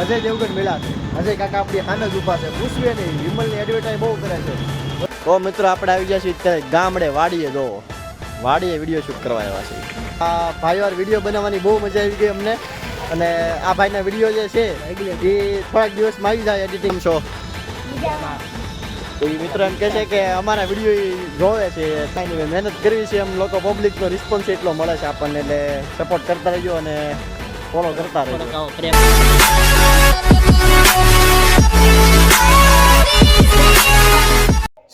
અજય દેવગન મેળા છે. અજય કાકા આપણી હાન જ ઊભા છે. પૂછવે નહીં. વિમલની એડવર્ટાઈઝ બહુ કરે છે. તો મિત્રો આપણે આવી ગયા છીએ અત્યારે ગામડે વાડીએ. જો વાડીએ વીડિયો શૂટ કરવા આવ્યા છે આ ભાઈવાર વીડિયો બનાવવાની બહુ મજા આવી ગઈ અમને. અને આ ભાઈના વીડિયો જે છે એ થોડાક દિવસમાં આવી જાય એડિટિંગ શો તો એ મિત્રો એમ કહે છે કે અમારા વીડિયો જોવે છે. કાંઈ નહીં મહેનત કરવી છે એમ લોકો પબ્લિકનો રિસ્પોન્સ એટલો મળે છે આપણને. એટલે સપોર્ટ કરતા રહેજો અને ફોલો કરતા રહેજો.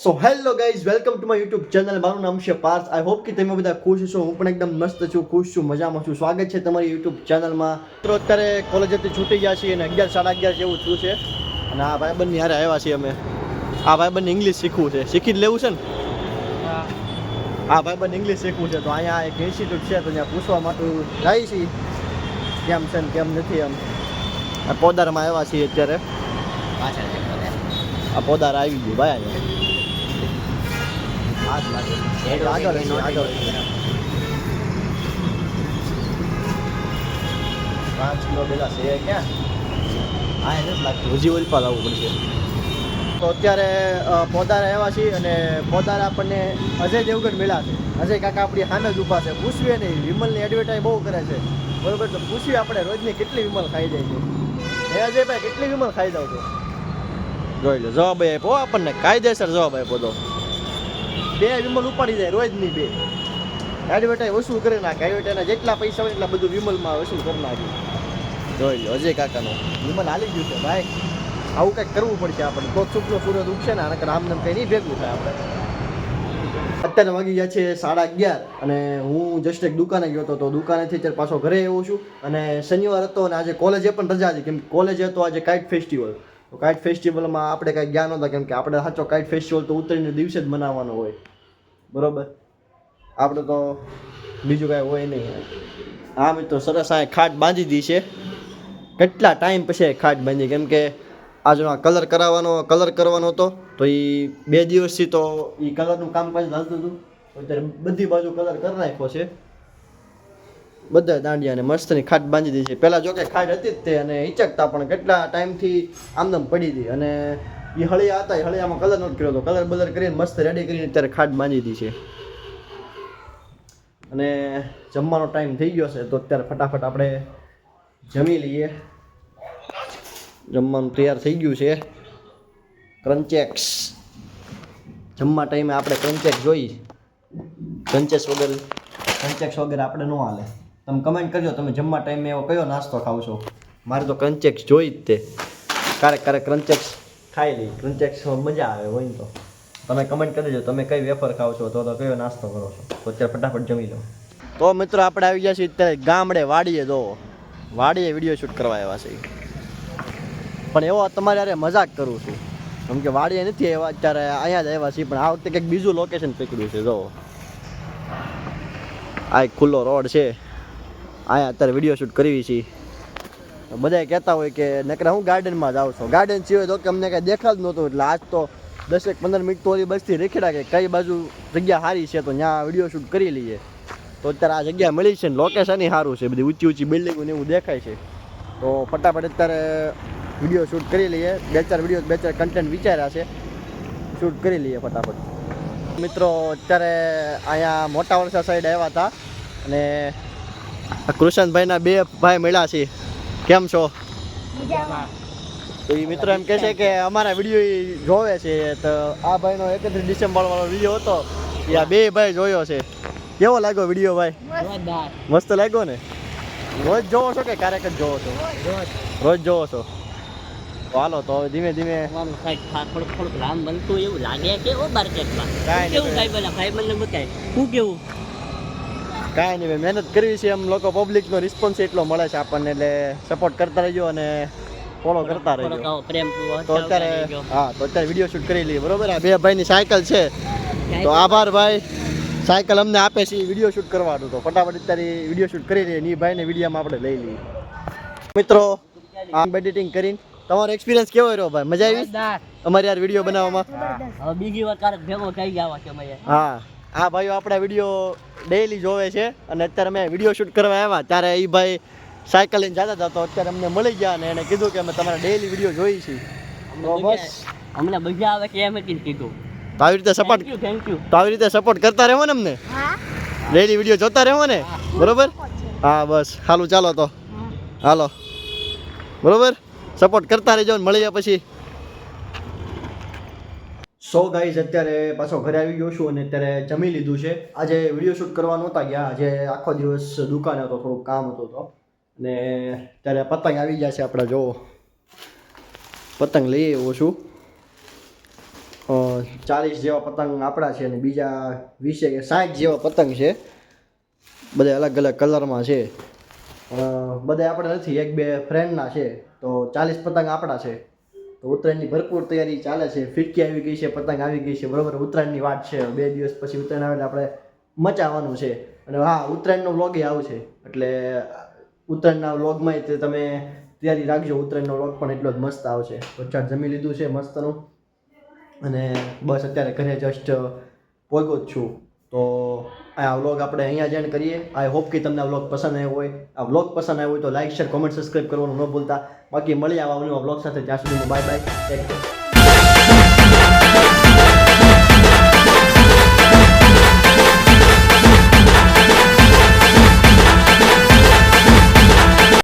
So hello guys welcome to my YouTube channel મારું નામ છે પાર્થ. આઈ હોપ કે તમે બધા ખુશ છો હું પણ એકદમ મસ્ત છું ખુશ છું મજામાં છું. સ્વાગત છે તમારી યુટ્યુબ ચેનલમાં મિત્રો અત્યારે કોલેજેથી છૂટી ગયા છીએ અને અગિયાર સાડા અગિયાર જેવું થયું છે. અને આ ભાઈબંધની હારે આવ્યા છીએ અમે. આ ભાઈબંધ ઇંગ્લિશ શીખવું છે. શીખી જ લેવું છે ને? આ ભાઈબંધ ઇંગ્લિશ શીખવું છે. તો અહીંયા એક ઇન્સ્ટિટ્યૂટ છે તો ત્યાં પૂછવા માટે જાય છીએ કેમ છે ને કેમ નથી એમ? આ પોદારમાં આવ્યા છીએ અત્યારે. આ પોદાર આવી ગયું ભાઈ પાંચ કિલો પેલા છે ક્યાં? હા એને જ લાગતું. હજી ઓલપા લાવવું પડશે. તો અત્યારે પોદારા આવ્યા છીએ અને પોદારા આપણને અજય દેવગઢ મેળા છે. અજય કાકા આપણી સામે જ ઊભા છે. પૂછવીએ નહીં. વિમલની એડવર્ટાઈઝ બહુ કરે છે. બરોબર તો પૂછવી આપણે રોજની કેટલી વિમલ ખાઈ જાય છે. હે અજયભાઈ કેટલી વિમલ ખાઈ જાવ છો? જોઈ લો જવાબ આપ્યો આપણને કાયદેસર જવાબ આપ્યો તો. બે વિમલ ઉપાડી જાય રોજની બે. એડવર્ટાઈઝ વસૂલ કરી નાખે. એડવર્ટાઈઝના જેટલા પૈસા હોય એટલા બધું વિમલમાં વસૂલ કરી નાખે. જોઈ લો અજય કાકાનો. વિમલ હાલી ગયું છે ભાઈ. આવું કંઈક કરવું પડશે આપણે તો શુક્લો સૂરજ ઉગશે ને, આને રામ નામ કંઈ નહીં ભેગું થાય આપણે. અત્યારે વાગી ગયા છે સાડા અગિયાર અને હું જસ્ટ એક દુકાને ગયો હતો, તો દુકાનેથી અત્યારે પાછો ઘરે આવ્યો છું. અને શનિવાર હતો અને આજે કોલેજે પણ રજા હતી કેમ કોલેજ હતો આજે કાઇટ ફેસ્ટિવલ તો કાઇટ ફેસ્ટિવલમાં આપણે કાંઈ જ્ઞાન નહોતા, કેમ કે આપણે સાચો કાઇટ ફેસ્ટિવલ તો ઉતરીને દિવસે જ મનાવવાનો હોય. બરોબર? આપણે તો બીજું કાંઈ હોય નહીં. આ મિત્રો, સરસ, આ ખાટ બાંધી દી છે. કેટલા ટાઈમ પછી ખાટ બાંધી? કેમ કે આ કલર કરાવવાનો કલર કરવાનો હતો, તો એ બે દિવસથી તો એ કલરનું કામ પાછું ચાલતું હતું. અત્યારે બધી બાજુ કલર કરી નાખ્યો છે. બધા દાંડિયાને મસ્તની ખાટ બાંધી દીધી છે. પહેલાં જોકે ખાટ હતી જ તે અને હિચકતા પણ કેટલા ટાઈમથી આમદમ પડી હતી. અને એ હળિયા હતા એ હળિયામાં કલર નહોતો કર્યો હતો કલર બલર કરીને મસ્ત રેડી કરીને અત્યારે ખાટ બાંધી દીધી છે. અને જમવાનો ટાઈમ થઈ ગયો છે, તો અત્યારે ફટાફટ આપણે જમી લઈએ. જમવાનું તૈયાર થઈ ગયું છે. ક્રંચેક્સ જમવા ટાઈમે આપણે ક્રંચેક્સ જોઈ. ક્રન્ચેક્સ વગર ક્રંચેક્સ વગર આપણે ન હાલે. તમે કમેન્ટ કરજો, તમે જમવા ટાઈમે એવો કયો નાસ્તો ખાવ છો? મારે તો ક્રંચેક્સ જોઈ જ તે. ક્યારેક ક્યારેક ક્રંચેક્સ ખાઈ લઈ ક્રંચેક્સ મજા આવે, હોય ને તો. તમે કમેન્ટ કરી દેજો, તમે કઈ વેફર ખાવ છો, તો તો કયો નાસ્તો કરો છો? તો અત્યારે ફટાફટ જમી લો. તો મિત્રો, આપણે આવી ગયા છીએ અત્યારે ગામડે વાડીએ, જો. વાડીએ વીડિયો શૂટ કરવા આવ્યા છે પણ એવો તમારે અરે મજાક કરું છું. કેમ કે વાડીએ નથી એવા અત્યારે અહીંયા જ આવ્યા છીએ, પણ આ વખતે કંઈક બીજું લોકેશન પકડ્યું છે, જો. આ એક ખુલ્લો રોડ છે. અહીંયા અત્યારે વીડિયો શૂટ કરવી છીએ. બધા કહેતા હોય કે, નકરા હું ગાર્ડનમાં જાઉં છું? ગાર્ડન સિવાય તો કે અમને કાંઈ દેખાતું નહોતું, એટલે આજ તો દસેક પંદર મિનિટ તો ઓલી બસથી રેખેડા કે કઈ બાજુ જગ્યા સારી છે, તો ત્યાં વીડિયો શૂટ કરી લઈએ. તો અત્યારે આ જગ્યા મળી છે ને લોકેશન સારું છે, બધી ઊંચી ઊંચી બિલ્ડિંગો ને એવું દેખાય છે. તો ફટાફટ અત્યારે વીડિયો શૂટ કરી લઈએ. બે ચાર વીડિયો બે ચાર કન્ટેન્ટ વિચાર્યા છે. શૂટ કરી લઈએ ફટાફટ. મિત્રો અત્યારે અહીંયા મોટા વરસા સાઈડ આવ્યા હતા અને કૃષ્ણભાઈના બે ભાઈ મળ્યા છે. કેમ છો? તો એ મિત્રો એમ કહે છે કે અમારા વીડિયો જોવે છે તો આ ભાઈનો એકત્રીસ ડિસેમ્બર વાળો વીડિયો હતો. એ આ બે ભાઈ જોયો છે. કેવો લાગ્યો વીડિયો ભાઈ? મસ્ત લાગ્યો ને? રોજ જોવો છો કે ક્યારેક જ જોવો છો. રોજ જોવો છો? તો હાલો તો હવે ધીમે ધીમે થોડુંક થોડુંક રામ બનતું એવું લાગે કે ઓ માર્કેટમાં કેવું નહીં. કાંઈ ભાઈ. બંને બતાય. શું કેવું? કાંઈ નહીં ભાઈ મહેનત કરવી છે એમ લોકો પબ્લિકનો રિસ્પોન્સ એટલો મળે છે આપણને એટલે સપોર્ટ કરતા રહેજો અને ફોલો કરતા રહેજો. પ્રેમ તો અત્યારે હા તો અત્યારે વીડિયો શૂટ કરી લઈએ. બરોબર? આ બે ભાઈની સાયકલ છે. તો આભાર ભાઈ. સાયકલ અમને આપે છે વીડિયો શૂટ કરવાનું. તો ફટાફટ અત્યારે વીડિયો શૂટ કરી લઈએ ની એ ભાઈને વિડીયોમાં આપણે લઈ લઈએ. મિત્રો આમ એડિટિંગ કરીને તમારો એક્સપિરિયન્સ કેવો રહ્યો ભાઈ? મજા આવી. અમારી યાર વીડિયો બનાવવામાં. હવે બીજી વાર કારક ભેગો થઈ ગયા છે અમે હા. આ ભાઈઓ આપણા વીડિયો ડેઈલી જોવે છે અને અત્યારે મેં વીડિયો શૂટ કરવા આવ્યા. ત્યારે એ ભાઈ સાયકલ લઈને જતા હતા તો અત્યારે અમને મળી ગયા અને એને કીધું કે અમે તમારા ડેઈલી વીડિયો જોઈ છીએ. તો બસ. અમને મજા આવે કે એમ કીધું. તો આવી રીતે support thank you thank you તો આવી રીતે સપોર્ટ કરતા રહેવો ને અમને? ડેઈલી વીડિયો જોતા રહેવો ને? બરોબર? હા બસ. હાલું ચાલો તો. હાલો. બરોબર? સપોર્ટ કરતા રહેજો ને મળી જાય પછી. સો ગાઈઝ અત્યારે પાછો ઘરે આવી ગયો છું અને અત્યારે જમી લીધું છે. આજે વીડિયો શૂટ કરવા નહોતા ગયા. આજે આખો દિવસ દુકાન હતો, થોડુંક કામ હતું તો. અને ત્યારે પતંગ આવી ગયા છે આપણે, જો. પતંગ લઈ આવ્યો છું. ચાલીસ જેવા પતંગ આપણા છે અને બીજા વીસે કે સાઠ જેવા પતંગ છે. બધા અલગ અલગ કલરમાં છે. બધા આપણે નથી, એક બે ફ્રેન્ડના છે, તો ચાલીસ પતંગ આપણા છે. તો ઉત્તરાયણની ભરપૂર તૈયારી ચાલે છે, ફિરકી આવી ગઈ છે, પતંગ આવી ગઈ છે, બરાબર, ઉત્તરાયણની વાત છે. બે દિવસ પછી ઉત્તરાયણ આવે આપણે મચાવવાનું છે. અને હા, ઉત્તરાયણનો વ્લોગ આવશે એટલે ઉત્તરાયણના વ્લોગમાં તે તમે તૈયારી રાખજો, ઉત્તરાયણનો વ્લોગ પણ એટલો જ મસ્ત આવશે. તો જમી લીધું છે, મસ્તનું. અને બસ અત્યારે ઘરે જસ્ટ પહોંચ્યો જ છું. તો આ વ્લોગ આપણે અહીંયા જ કરીએ. આઈ હોપ કે તમને આ વ્લોગ પસંદ આવ્યો હોય. આ વ્લોગ પસંદ આવ્યો હોય તો લાઈક શેર કોમેન્ટ સબસ્ક્રાઈબ કરવાનું ન ભૂલતા. બાકી મળી આવા વ્લોગ સાથે. ત્યાં સુધી બાય બાય ટેક કેર